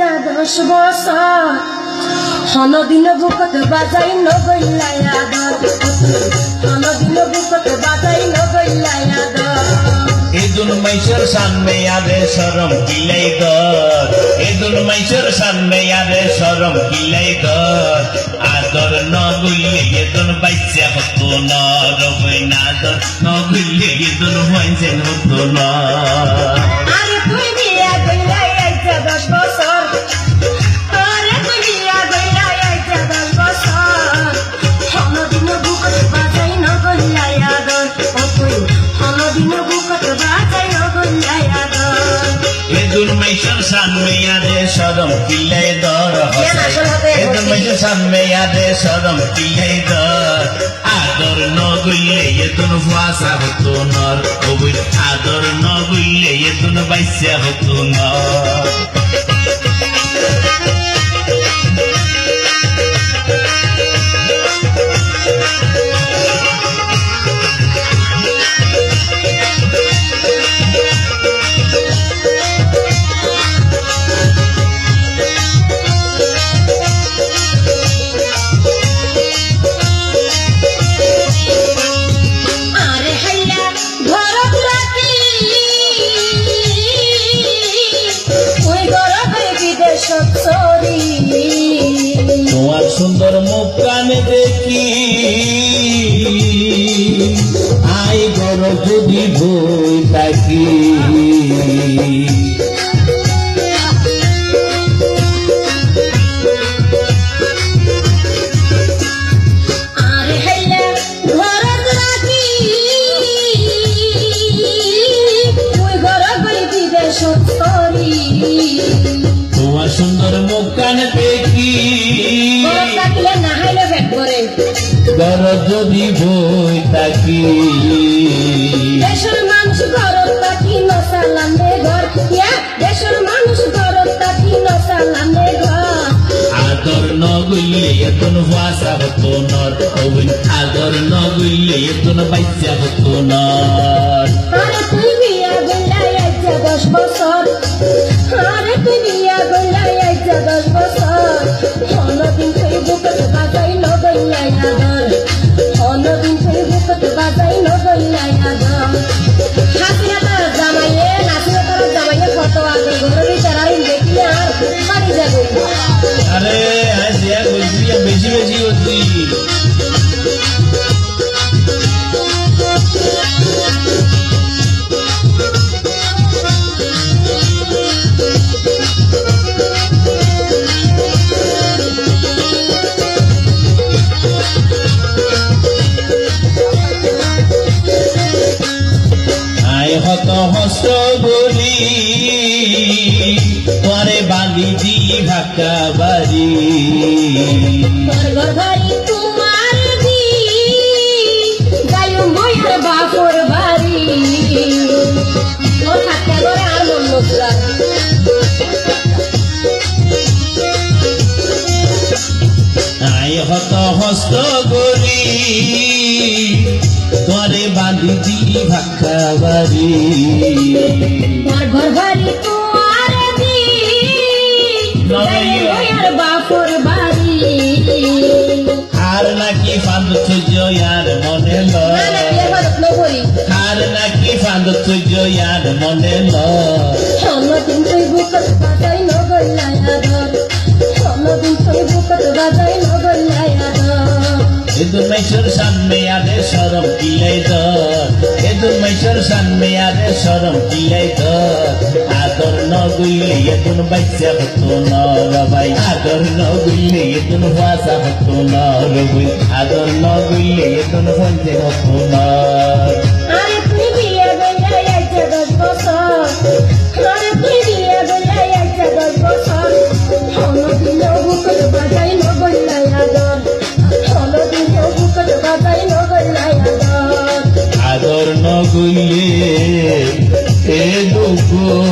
যা দশ বছর। হনদিন বুকত বাজাই নগইলাই আদর হনদিন বুকত বাজাই নগইলাই আদর ইদুল মাইশর সামনে আরে সরম কিলাই দর। ইদুল মাইশর সামনে আরে সরম কিলাই দর। আদর নগুলে ইদুল বাইসা হতো না রবই না দর। নগুলে ইদুল বাইসা হতো না সরম কিলাই দর হতে? ইদুল সামনে আরে সরম কিলাই দর। আদর নগুলে ইদুল ফাসা হতো নর। রবই আদর নগুলে ইদুল বাইসা হতো না চরি তোমার সুন্দর মুখ কানে দেখি। আই গর যদি বই থাকি। আরে সুন্দর মুখ কানে দেখি যদি বই থাকি। দেশের মানুষ ঘরত থাকি নসালামে ঘর। দেশের মানুষ ঘরত থাকি নসালামে ঘর। আদর নগুলে এতন ভাষা হতো নর। আদর নগুলে এতন বাইসা হতো নর। আরে তুই বিয়া গইলাই আইছা দশ বছর। আরে তুই বিয়া আর আজ এক বেশি বেশি হচ্ছি পরে দি ভাকা বাড়ি বাপর বাড়ি। ও থাকতে করে আর মন নতুরা আয় হত হস্ত বলি পরে বাঁধিছি ভাকা বাড়ি আর নাকি ফাঁদ তুজ মনে আর নাকি ফাঁদ তুজ মনে লয় মাইশর সামনে আরে সরম কিলাই দর এদুর মাইশর সামনে আরে সরম কিলাই দর আদর নগুইলে এদুন বাইসা হতো নর ভাই। আদর নগুইলে এদুন ভাষা হতো নর ভাই। আদর নগুইলে এদুন পঞ্চে হতো নর। Oh.